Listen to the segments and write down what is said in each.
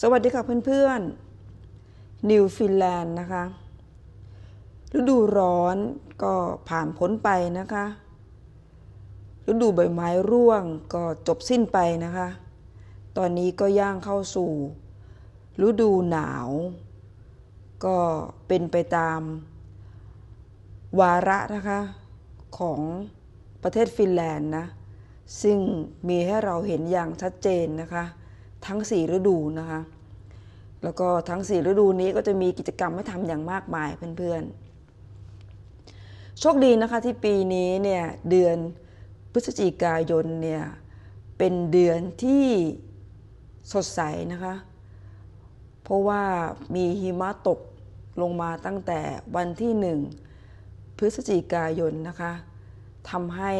สวัสดีค่ะเพื่อนๆ นิวฟินแลนด์นะคะ ฤดูร้อนก็ผ่านพ้นไปนะคะ ฤดูใบไม้ร่วงก็จบสิ้นไปนะคะ ตอนนี้ก็ย่างเข้าสู่ ฤดูหนาว ก็เป็นไปตาม วาระนะคะ ของประเทศฟินแลนด์นะ ซึ่งมีให้เราเห็นอย่างชัดเจนนะคะ ทั้ง 4 ฤดูนะคะ แล้วก็ทั้ง 4 ฤดูนี้ก็จะมีกิจกรรมให้ทำอย่างมากมายเพื่อนๆ โชคดีนะคะที่ปีนี้เนี่ยเดือนพฤศจิกายนเนี่ยเป็นเดือนที่สดใสนะคะ เพราะว่ามีหิมะตกลงมาตั้งแต่วันที่หนึ่งพฤศจิกายนนะคะทำให้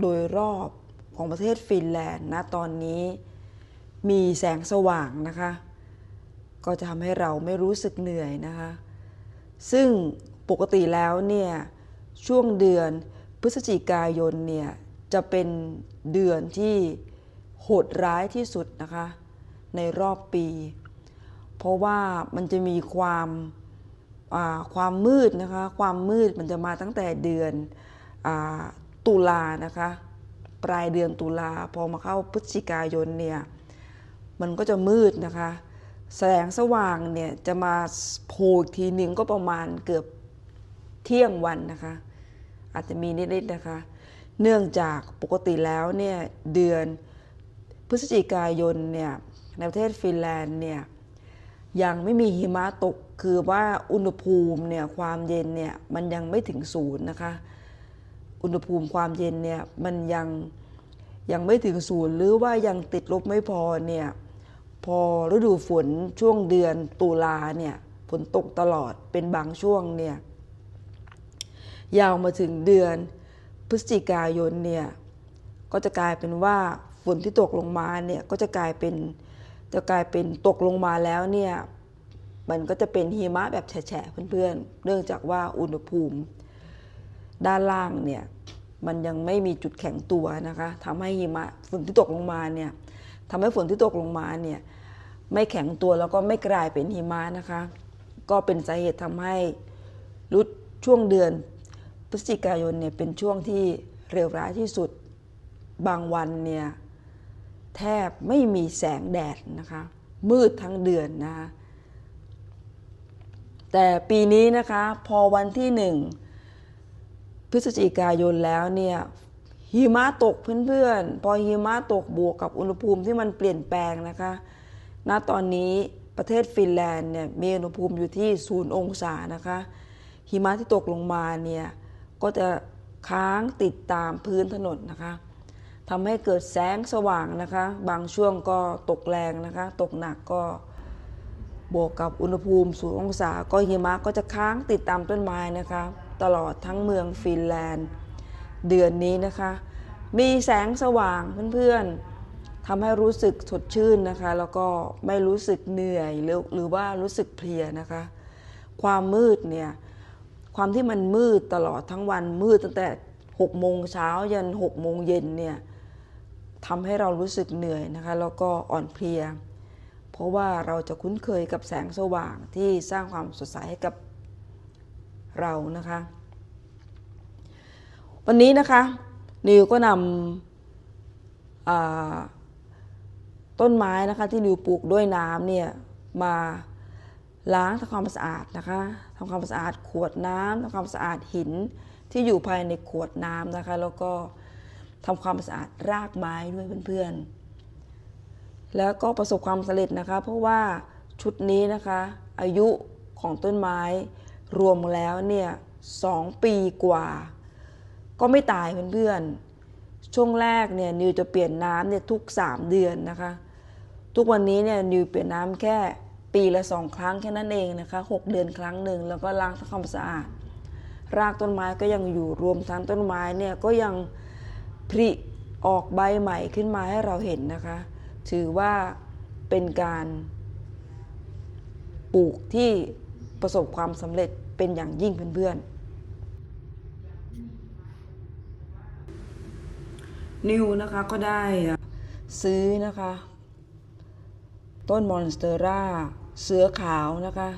โดยรอบของประเทศฟินแลนด์ณตอนนี้ มีแสงสว่างนะคะ ก็จะทำให้เราไม่รู้สึกเหนื่อยนะคะ ซึ่งปกติแล้วเนี่ยช่วงเดือนพฤศจิกายนเนี่ยจะเป็นเดือนที่โหดร้ายที่สุดนะคะในรอบปี เพราะว่ามันจะมีความาความมืดนะคะความมืดมันจะมาตั้งแต่เดือนอตุลานะคะปลายเดือนตุลาพอมาเข้าพฤศจิกายนเนี่ย มันก็จะมืดนะคะ แสงสว่างเนี่ยจะมาโผล่อีกทีหนึ่งก็ประมาณเกือบเที่ยงวันนะคะ อาจจะมีนิดๆนะคะ เนื่องจากปกติแล้วเนี่ยเดือนพฤศจิกายนเนี่ยในประเทศฟินแลนด์เนี่ยยังไม่มีหิมะตกคือว่าอุณหภูมิเนี่ยความเย็นเนี่ยมันยังไม่ถึงศูนย์นะคะ อุณหภูมิความเย็นเนี่ยมันยังยังไม่ถึงศูนย์หรือว่ายังติดลบไม่พอเนี่ย พอฤดูฝนช่วงเดือนตุลาเนี่ยฝนตกตลอดเป็นบางช่วงเนี่ยยาวมาถึงเดือนพฤศจิกายนเนี่ยก็จะกลายเป็นว่าฝนที่ตกลงมาเนี่ยก็จะกลายเป็นจะกลายเป็นตกลงมาแล้วเนี่ยมันก็จะเป็นหิมะแบบแฉะเพื่อนๆ เนื่องจากว่าอุณหภูมิ ด้านล่างเนี่ยมันยังไม่มีจุดแข็งตัวนะคะทำให้หิมะฝนที่ตกลงมาเนี่ย ทำให้ฝนที่ตกลงมาเนี่ยไม่แข็งตัวแล้วก็ไม่กลายเป็นหิมะนะคะ ก็เป็นสาเหตุทำให้รุดช่วงเดือนพฤศจิกายนเนี่ยเป็นช่วงที่เร็วร้ายที่สุดบางวันเนี่ยแทบไม่มีแสงแดดนะคะ มืดทั้งเดือนนะคะแต่ปีนี้นะคะพอวันที่หนึ่งพฤศจิกายนแล้วเนี่ย หิมะตกเพื่อนๆ พอหิมะตกบวกกับอุณหภูมิที่มันเปลี่ยนแปลงนะคะ ณ ตอนนี้ประเทศฟินแลนด์เนี่ยมีอุณหภูมิอยู่ที่ศูนย์องศานะคะ หิมะที่ตกลงมาเนี่ยก็จะค้างติดตามพื้นถนนนะคะทำให้เกิดแสงสว่างนะคะ บางช่วงก็ตกแรงนะคะ ตกหนักก็บวกกับอุณหภูมิศูนย์องศา ก็หิมะก็จะค้างติดตามต้นไม้นะคะ ตลอดทั้งเมืองฟินแลนด์ เดือนนี้นะคะ มีแสงสว่างเพื่อนๆทำให้รู้สึกสดชื่นนะคะ แล้วก็ไม่รู้สึกเหนื่อยหรือหรือว่ารู้สึกเพลียนะคะ ความมืดเนี่ยความที่มันมืดตลอดทั้งวันมืดตั้งแต่6โมงเช้ายัน6โมงเย็นเนี่ยทำให้เรารู้สึกเหนื่อยนะคะ แล้วก็อ่อนเพลีย เพราะว่าเราจะคุ้นเคยกับแสงสว่างที่สร้างความสดใสให้กับเรานะคะ วันนี้นะคะ นิวก็นำต้นไม้นะคะที่นิวปลูกด้วยน้ำเนี่ยมาล้างทำความสะอาดนะคะทำความสะอาดขวดน้ำทำความสะอาดหินที่อยู่ภายในขวดน้ำนะคะ แล้วก็ทำความสะอาดรากไม้ด้วยเพื่อนๆ แล้วก็ประสบความสำเร็จนะคะ เพราะว่าชุดนี้นะคะ อายุของต้นไม้รวมแล้วเนี่ยสองปีกว่า ก็ไม่ตายเพื่อนๆ ช่วงแรกเนี่ยนิวจะเปลี่ยนน้ำเนี่ยทุก 3 เดือนนะคะ ทุกวันนี้เนี่ยนิวเปลี่ยนน้ำแค่ปีละสองครั้งแค่นั้นเองนะคะ 6 เดือนครั้งหนึ่งแล้วก็ล้างทำความสะอาด รากต้นไม้ก็ยังอยู่รวมทั้งต้นไม้เนี่ยก็ยังผลิออกใบใหม่ขึ้นมาให้เราเห็นนะคะ ถือว่าเป็นการปลูกที่ประสบความสำเร็จเป็นอย่างยิ่งเพื่อนๆ นิวนะคะก็ได้ซื้อนะคะ ต้นมอนสเตอร่าเสือขาวนะคะ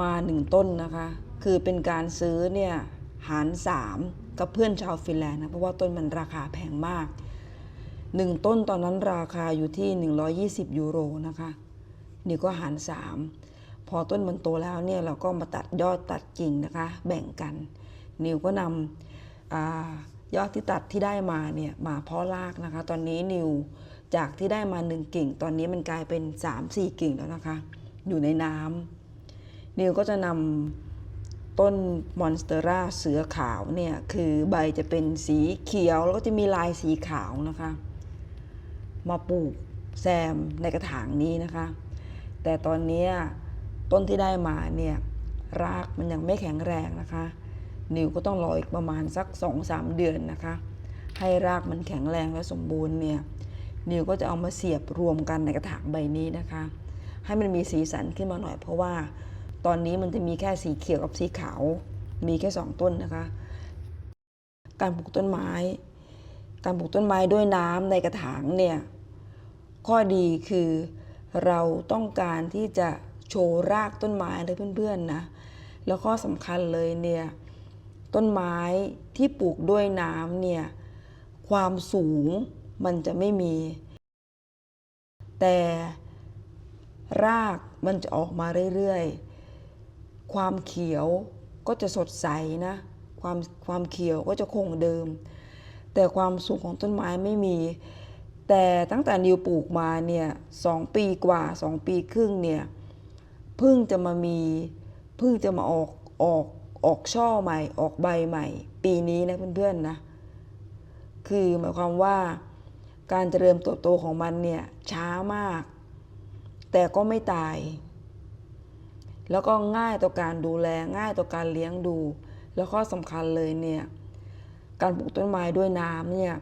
มาหนึ่งต้นนะคะ คือเป็นการซื้อเนี่ยหารสามกับเพื่อนชาวฟินแลนด์นะ เพราะว่าต้นมันราคาแพงมากหนึ่งต้นตอนนั้นราคาอยู่ที่ 120 ยูโรนะคะ นี่ก็หารสามพอต้นมันโตแล้วเนี่ยเราก็มาตัดยอดตัดกิ่งนะคะ แบ่งกัน นิวก็นำอา ยอดที่ตัดที่ได้มาเนี่ยมาเพาะรากนะคะ ตอนนี้นิวจากที่ได้มาหนึ่งกิ่ง ตอนนี้มันกลายเป็น 3-4 กิ่งแล้วนะคะ อยู่ในน้ำนิวก็จะนำต้นมอนสเตอร่าเสือขาวเนี่ย คือใบจะเป็นสีเขียว แล้วก็จะมีลายสีขาวนะคะ มาปลูกแซมในกระถางนี้นะคะ แต่ตอนนี้ต้นที่ได้มาเนี่ย รากมันยังไม่แข็งแรงนะคะ นิวก็ต้องรออีกประมาณสัก 2-3 เดือนนะคะ ให้รากมันแข็งแรงและสมบูรณ์เนี่ยนิวก็จะเอามาเสียบรวมกันในกระถางใบนี้นะคะ ให้มันมีสีสันขึ้นมาหน่อย เพราะว่าตอนนี้มันจะมีแค่สีเขียวกับสีขาว มีแค่สองต้นนะคะ การปลูกต้นไม้ การปลูกต้นไม้ด้วยน้ำในกระถางเนี่ยข้อดีคือเราต้องการที่จะโชว์รากต้นไม้เลยเพื่อนๆนะแล้วข้อสำคัญเลยเนี่ย ต้นไม้ที่ปลูกด้วยน้ำเนี่ยความสูงมันจะไม่มี แต่รากมันจะออกมาเรื่อยๆ ความเขียวก็จะสดใสนะ ความความเขียวก็จะคงเดิม แต่ความสูงของต้นไม้ไม่มี แต่ตั้งแต่นิวปลูกมาเนี่ยสองปีกว่าสองปีครึ่งเนี่ยพิ่งจะมามีพิ่งจะมาออกออก ออกช่อใหม่ ออกใบใหม่ ปีนี้นะเพื่อนๆนะ คือหมายความว่าการเจริญเติบโตของมันเนี่ยช้ามาก แต่ก็ไม่ตาย แล้วก็ง่ายต่อการดูแลง่ายต่อการเลี้ยงดู แล้วข้อสำคัญเลยเนี่ยการปลูกต้นไม้ด้วยน้ำเนี่ย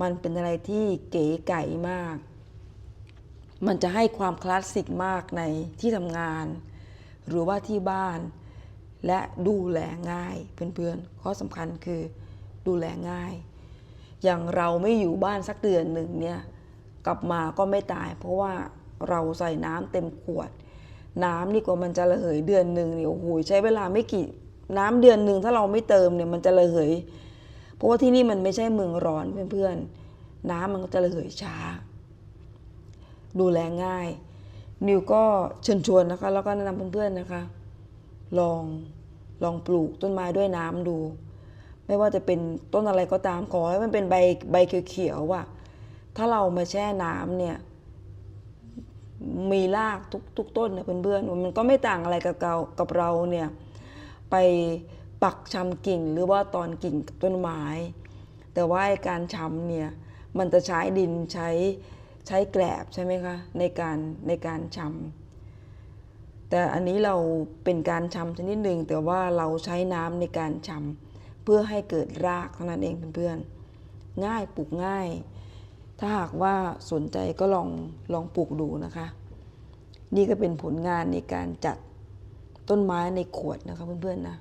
มันเป็นอะไรที่เก๋ไก่มาก มันจะให้ความคลาสสิกมากในที่ทำงาน หรือว่าที่บ้าน และดูแลง่ายเพื่อนๆข้อสำคัญคือดูแลง่าย อย่างเราไม่อยู่บ้านสักเดือนหนึ่งเนี่ยกลับมาก็ไม่ตาย เพราะว่าเราใส่น้ำเต็มขวด น้ำนี่กว่ามันจะระเหยเดือนหนึ่งเนี่ยโอ้โหใช้เวลาไม่กี่น้ำเดือนหนึ่งถ้าเราไม่เติมเนี่ยมันจะระเหย เพราะว่าที่นี่มันไม่ใช่เมืองร้อนเพื่อนๆน้ำมันก็จะระเหยช้า ดูแลง่าย นิวก็เชิญชวนนะคะ แล้วก็แนะนำเพื่อนๆนะคะ ลอง ลองปลูกต้นไม้ด้วยน้ำดู ไม่ว่าจะเป็นต้นอะไรก็ตามขอให้มันเป็นใบใบเขียวๆว่ะถ้าเรามาแช่น้ำเนี่ย มีรากทุกทุกต้นนะเพื่อนๆมันก็ไม่ต่างอะไรกับเรากับเราเนี่ยไปปักชำกิ่งหรือว่าตอนกิ่งต้นไม้ แต่ว่าการชำเนี่ยมันจะใช้ดินใช้ใช้แกลบใช่ไหมคะในการในการชำ แต่อันนี้เราเป็นการชำชนิดหนึ่งแต่ว่าเราใช้น้ำในการชำเพื่อให้เกิดรากเท่านั้นเองเพื่อนๆง่ายปลูกง่าย ถ้าหากว่าสนใจก็ลองลองปลูกดูนะคะ นี่ก็เป็นผลงานในการจัดต้นไม้ในขวดนะคะเพื่อนๆนะ